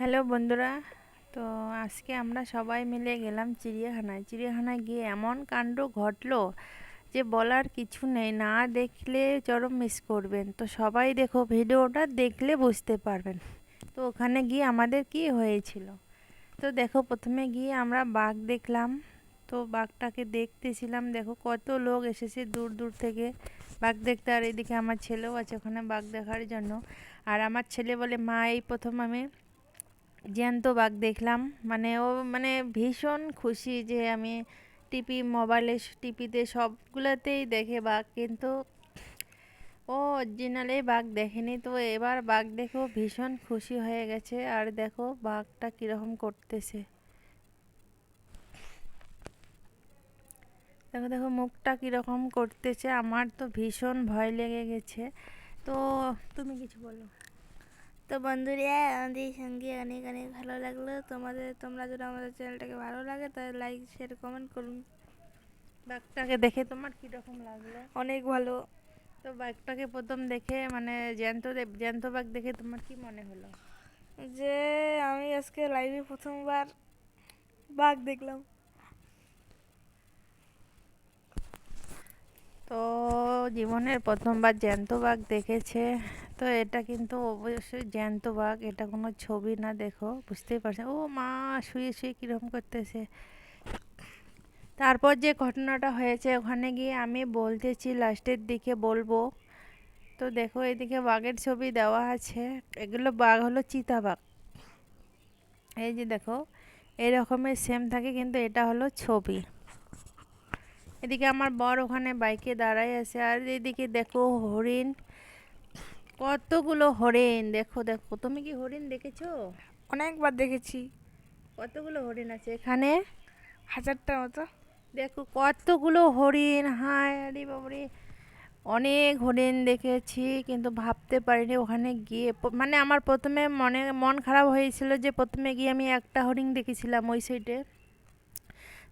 Hello বন্ধুরা, তো আজকে আমরা সবাই মিলে গেলাম চিড়িয়াখানায়। চিড়িয়াখানায় গিয়ে এমন কাণ্ড ঘটলো যে বলার কিছু নেই, না দেখলে চরম মিস করবেন। তো সবাই দেখো ভিডিওটা দেখলে বুঝতে পারবেন। তো ওখানে গিয়ে আমাদের কি হয়েছিল? তো দেখো প্রথমে গিয়ে আমরা বাঘ দেখলাম। তো বাঘটাকে দেখতেছিলাম, দেখো কত লোক এসেছে দূর দূর থেকে। বাঘ দেখতে, আর এদিকে আমার ছেলেও আছে ওখানে বাঘ দেখার জন্য। আর আমার ছেলে বলে, মা, এই প্রথম আমি জ্যান্ত বাঘ দেখলাম। মানে ও মানে ভীষণ খুশি যে আমি টিপি মোবাইলে টিপিতে সবগুলোতেই দেখে বাঘ। কিন্তু ও অরিজিনালে বাঘ দেখেনি। তো এবার বাঘ দেখেও ভীষণ খুশি হয়ে গেছে। আর দেখো বাঘটা কীরকম করতেছে। দেখো দেখো মুখটা কীরকম করতেছে। আমার তো ভীষণ ভয় লেগে গেছে। তো তুমি কিছু বলো। তো বন্ধুরা আমাদের সঙ্গে অনেক অনেক ভালো লাগল। তোমাদের তোমরা যদি আমাদের চ্যানেলটাকে ভালো লাগে তাহলে লাইক শেয়ার কমেন্ট করুন। বাঘটাকে দেখে তোমার কীরকম লাগল? অনেক ভালো। তো বাঘটাকে প্রথম দেখে মানে জ্যান্ত জ্যান্ত বাঘ দেখে তোমার কি মনে হলো? যে আমি আজকে লাইভে প্রথমবার বাঘ দেখলাম। তো জীবনের প্রথমবার জ্যান্ত বাঘ দেখেছে। তো এটা কিন্তু অবশ্যই জ্যান্ত বাঘ, এটা কোনো ছবি না, দেখো, বুঝতেই পারছে। ও মা, শুয়ে শুয়ে কীরকম করতেছে। তারপর যে ঘটনাটা হয়েছে, ওখানে গিয়ে আমি বলতেছি, লাস্টের দিকে বলব। তো দেখো, এদিকে বাঘের ছবি দেওয়া আছে। এগুলো বাঘ হলো চিতাবাঘ এই যে দেখো এই রকমের সেম থাকে, কিন্তু এটা হলো ছবি। এদিকে আমার বর ওখানে বাইকে দাঁড়ায় আছে, আর এদিকে দেখো হরিণ। কতগুলো হরিণ? দেখো দেখো। তুমি কি হরিণ দেখেছ? অনেকবার দেখেছি। কতগুলো হরিণ আছে এখানে? হাজারটা মতো। দেখো কতগুলো হরিণ। হায় আরে বাবরে। অনেক হরিণ দেখেছি কিন্তু ভাবতে পারিনি ওখানে গিয়ে। মানে আমার প্রথমে মনে মন খারাপ হয়েছিল যে প্রথমে গিয়ে আমি একটা হরিণ দেখেছিলাম ওই সাইডে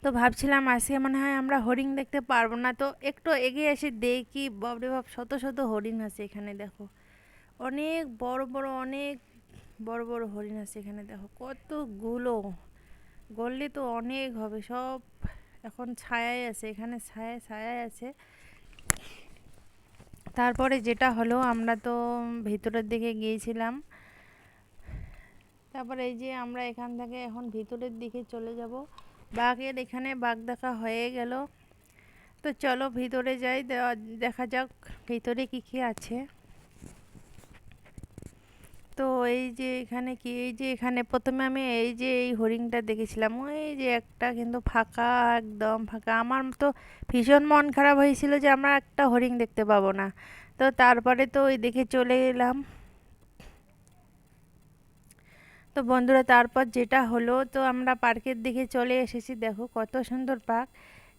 তো ভাবছিলাম আজকে মনে হয় আমরা হরিণ দেখতে পারব না। তো একটু এগিয়ে এসে দেখি বাবরে বাপ শত শত হরিণ আছে এখানে দেখো। অনেক বড় বড়, অনেক বড় বড় হরিণ আছে এখানে, দেখো কতগুলো। গড়লে তো অনেক হবে, সব এখন ছায়ায় আছে, এখানে ছায়া ছায়াই আছে। তারপরে যেটা হলো, আমরা তো ভিতরের দিকে গিয়েছিলাম। তারপরে এই যে আমরা এখান থেকে এখন ভিতরের দিকে চলে যাব। বাঘের এখানে বাঘ দেখা হয়ে গেল। তো চলো ভিতরে যাই দেখা যাক ভিতরে কি কি আছে। তো এই যে এখানে কি, এই যে এখানে প্রথমে আমি এই যে এই হরিণটা দেখেছিলাম, ওই যে একটা কিন্তু ফাঁকা, একদম ফাঁকা। আমার তো ভীষণ মন খারাপ হয়েছিল যে আমরা একটা হরিণ দেখতে পাবো না। তো তারপরে তো ওই দেখে চলে এলাম। তো বন্ধুরা, তারপর যেটা হলো, তো আমরা পার্কের দিকে চলে এসেছি। দেখো কত সুন্দর পার্ক।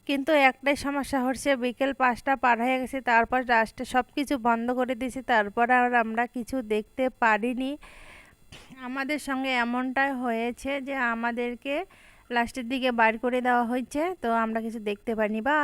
কিন্তু একটাই সমস্যা হচ্ছে বিকেল পাঁচটা পার হয়ে গেছে, তারপর লাস্টে সব কিছু বন্ধ করে দিয়েছে, তারপর আর আমরা কিছু দেখতে পারিনি। আমাদের সঙ্গে এমনটাই হয়েছে যে আমাদেরকে লাস্টের দিকে বার করে দেওয়া হয়েছে, তো আমরা কিছু দেখতে পারিনি। বা